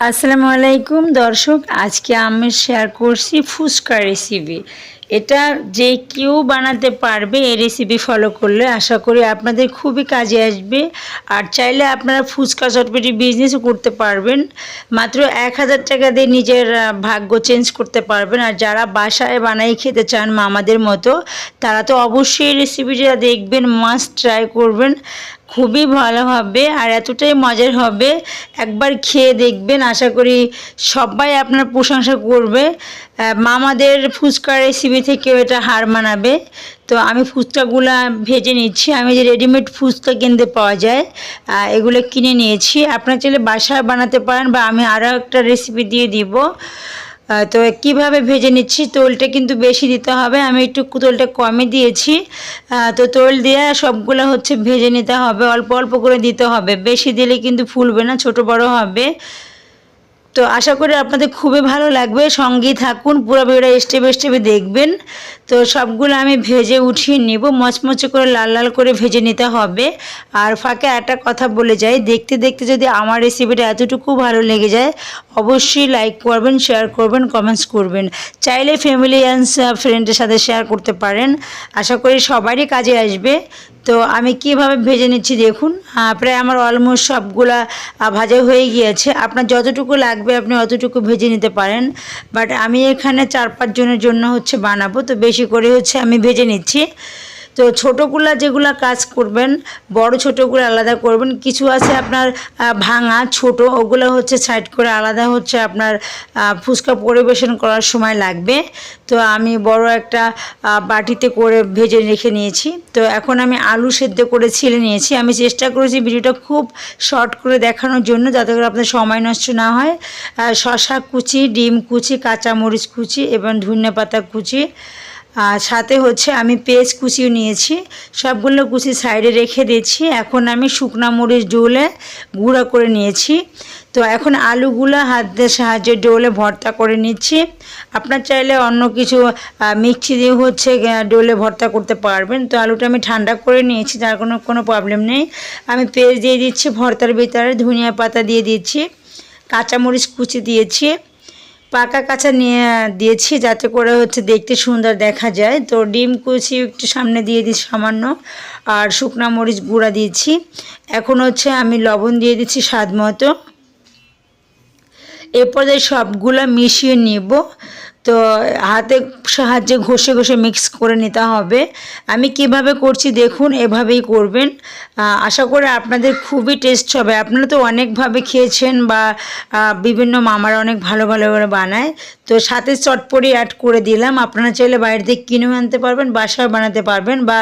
আসসালামু আলাইকুম দর্শক, আজকে আমি শেয়ার করছি ফুচকা রেসিপি এটা যে কেউ বানাতে পারবে এই রেসিপি ফলো করলে আশা করি আপনাদের খুবই কাজে আসবে। আর চাইলে আপনারা ফুচকা চটপটি বিজনেসও করতে পারবেন। মাত্র এক হাজার টাকা দিয়ে নিজের ভাগ্য চেঞ্জ করতে পারবেন। আর যারা বাসায় বানাই খেতে চান মামাদের মতো, তারা তো অবশ্যই রেসিপিটা দেখবেন মাস্ট ট্রাই করবেন। খুবই ভালো হবে আর এতটাই মজার হবে। একবার খেয়ে দেখবেন, আশা করি সবাই আপনার প্রশংসা করবে। মামাদের ফুচকা রেসিপি থেকেও এটা হার মানাবে। তো আমি ফুচকাগুলো ভেজে নিচ্ছি। আমি যে রেডিমেড ফুচকা কিনতে পাওয়া যায় এগুলো কিনে নিয়েছি। আপনার চাইলে বাসায় বানাতে পারেন বা আমি আরও একটা রেসিপি দিয়ে দিব। তো কীভাবে ভেজে নিচ্ছি? তোলটা কিন্তু বেশি দিতে হবে। আমি একটু তোলটা কমে দিয়েছি। তো তোল দিয়ে সবগুলো হচ্ছে ভেজে নিতে হবে। অল্প অল্প করে দিতে হবে। বেশি দিলে কিন্তু ফুলবে না, ছোট বড় হবে। তো আশা করি আপনাদের খুবই ভালো লাগবে। সঙ্গী থাকুন। পুরো ভিডিওটা স্টেপ স্টেপে দেখবেন। তো সবগুলো আমি ভেজে উঠিয়ে নেব। মচমচে করে লাল লাল করে ভেজে নিতে হবে। আর ফাঁকে একটা কথা বলে যাই, দেখতে দেখতে যদি আমার রেসিপিটা এতটুকু ভালো লেগে যায়, অবশ্যই লাইক করবেন শেয়ার করবেন কমেন্টস করবেন। চাইলে ফ্যামিলি অ্যান্ড ফ্রেন্ডের সাথে শেয়ার করতে পারেন। আশা করি সবারই কাজে আসবে। তো আমি কীভাবে ভেজে নিচ্ছি দেখুন। প্রায় আমার অলমোস্ট সবগুলা ভাজা হয়ে গিয়েছে। আপনার যতটুকু লাগবে, আপনি অতটুকু ভেজে নিতে পারেন। বাট আমি এখানে চার পাঁচ জনের জন্য হচ্ছে বানাবো। তো বেশি করে হচ্ছে আমি ভেজে নিচ্ছি। তো ছোটোগুলা যেগুলা কাজ করবেন, বড় ছোটোগুলো আলাদা করবেন, কিছু আছে আপনার ভাঙা, ছোট, ওগুলো হচ্ছে সাইড করে আলাদা হচ্ছে আপনার ফুচকা পরিবেশন করার সময় লাগবে। তো আমি বড় একটা বাটিতে করে ভেজে রেখে নিয়েছি। তো এখন আমি আলু সেদ্ধ করে ছিলে নিয়েছি। আমি চেষ্টা করেছি ভিডিওটা খুব শর্ট করে দেখানোর জন্য যাতে করে আপনার সময় নষ্ট না হয়। শশা কুচি, ডিম কুচি, কাঁচামরিচ কুচি, এবং ধনে পাতা কুচি। আর সাথে হচ্ছে আমি পেঁয়াজ কুচিও নিয়েছি। সবগুলো কুচি সাইডে রেখে দিয়েছি। এখন আমি শুকনা মরিচ ডোলে গুঁড়া করে নিয়েছি। তো এখন আলুগুলো হাতের সাহায্যে ডোলে ভর্তা করে নিচ্ছি। আপনার চাইলে অন্য কিছু মিক্সি দিয়ে হচ্ছে ডোলে ভর্তা করতে পারবেন। তো আলুটা আমি ঠান্ডা করে নিয়েছি, তার কোনো কোনো প্রবলেম নেই। আমি পেঁয়াজ দিয়ে দিচ্ছি ভর্তার ভিতরে, ধনিয়া পাতা দিয়ে দিচ্ছি, কাঁচামরিচ কুচি দিয়েছি। পাকা কাঁচা নিয়ে দিয়েছি যাতে করে হচ্ছে দেখতে সুন্দর দেখা যায়। তো ডিম কুচি একটু সামনে দিয়ে দিচ্ছি সামান্য, আর শুকনা মরিচ গুঁড়া দিয়েছি। এখন হচ্ছে আমি লবণ দিয়ে দিচ্ছি স্বাদ মতো। এরপরে সবগুলো মিশিয়ে নিব। তো হাতে সাহায্যে ঘষে ঘষে মিক্স করে নিতে হবে। আমি কীভাবে করছি দেখুন, এভাবেই করবেন। আশা করি আপনাদের খুবই টেস্ট হবে। আপনারা তো অনেকভাবে খেয়েছেন বা বিভিন্ন মামারা অনেক ভালো ভালো করে বানায়। তো সাথে চটপটি অ্যাড করে দিলাম। আপনারা চাইলে বাইরে থেকে কিনেও আনতে পারবেন বাসায় বানাতে পারবেন বা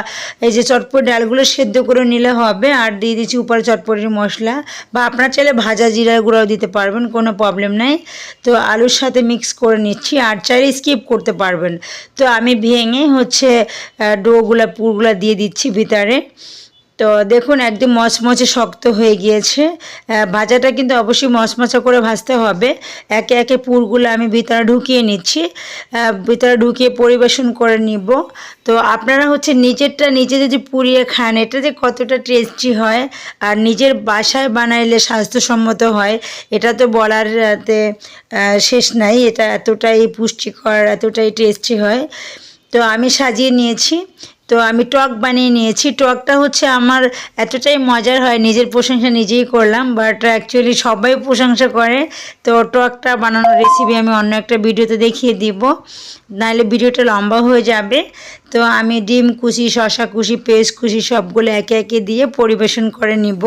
এই যে চটপটি ডালগুলো সেদ্ধ করে নিলে হবে আর দিয়ে দিচ্ছি উপরে চটপটির মশলা বা আপনারা চাইলে ভাজা জিরার গুঁড়াও দিতে পারবেন, কোনো প্রবলেম নাই। তো আলুর সাথে মিক্স করে নিচ্ছি। আর চাইলে স্কিপ করতে পারবেন। তো আমি ভেঙে হচ্ছে ডোগুলা পুরগুলা দিয়ে দিচ্ছি ভিতরে। তো দেখুন, একদম মচমচে শক্ত হয়ে গিয়েছে। ভাজাটা কিন্তু অবশ্যই মচমচা করে ভাজতে হবে। একে একে পুরগুলো আমি ভিতরে ঢুকিয়ে নিচ্ছি। ভিতরে ঢুকিয়ে পরিবেশন করে নিব। তো আপনারা হচ্ছে নিজেরটা নিজে যদি পুড়িয়ে খান, এটা যে কতটা টেস্টি হয়, আর নিজের বাসায় বানাইলে স্বাস্থ্যসম্মত হয়, এটা তো বলার শেষ নাই। এটা এতটাই পুষ্টিকর, এতটাই টেস্টি হয়। তো আমি সাজিয়ে নিয়েছি। তো আমি টক বানিয়ে নিয়েছি। টকটা হচ্ছে আমার এতটাই মজার হয়, নিজের প্রশংসা নিজেই করলাম বাট অ্যাকচুয়ালি সবাই প্রশংসা করে। তো টকটা বানানোর রেসিপি আমি অন্য একটা ভিডিওতে দেখিয়ে দিব। নাহলে ভিডিওটা লম্বা হয়ে যাবে। তো আমি ডিম কুচি শশা কুচি, পেস্ট কুচি সবগুলো একে একে দিয়ে পরিবেশন করে নিব।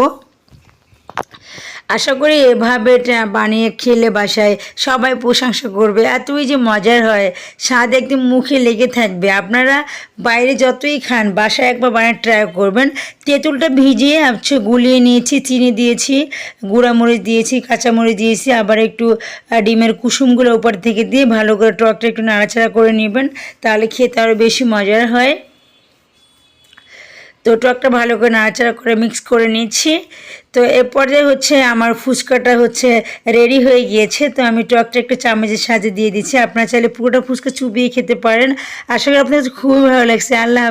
আশা করি এভাবে বানিয়ে খেলে বাসায় সবাই প্রশংসা করবে। এতই যে মজার হয়, স্বাদ একদম মুখে লেগে থাকবে। আপনারা বাইরে যতই খান, বাসায় একবার বানিয়ে ট্রাই করবেন। তেঁতুলটা ভিজিয়ে হচ্ছে গুলিয়ে নিয়েছি, চিনি দিয়েছি, গুঁড়ামরিচ দিয়েছি, কাঁচামরিচ দিয়েছি, আবার একটু ডিমের কুসুমগুলো উপর থেকে দিয়ে ভালো করে টকটা একটু নাড়াচাড়া করে নেবেন, তাহলে খেতে আরও বেশি মজার হয়। তো টকটা ভালো করে নাড়াচাড়া করে মিক্স করে নিচ্ছি। তো এর পর্যায়ে হচ্ছে আমার ফুচকাটা হচ্ছে রেডি হয়ে গিয়েছে। তো আমি টকটা একটু চামচের সাহায্যে দিয়ে দিচ্ছি। আপনারা চাইলে পুরোটা ফুচকা চুবিয়ে খেতে পারেন। আশা করি আপনাদের খুবই ভালো লাগছে। আল্লাহ।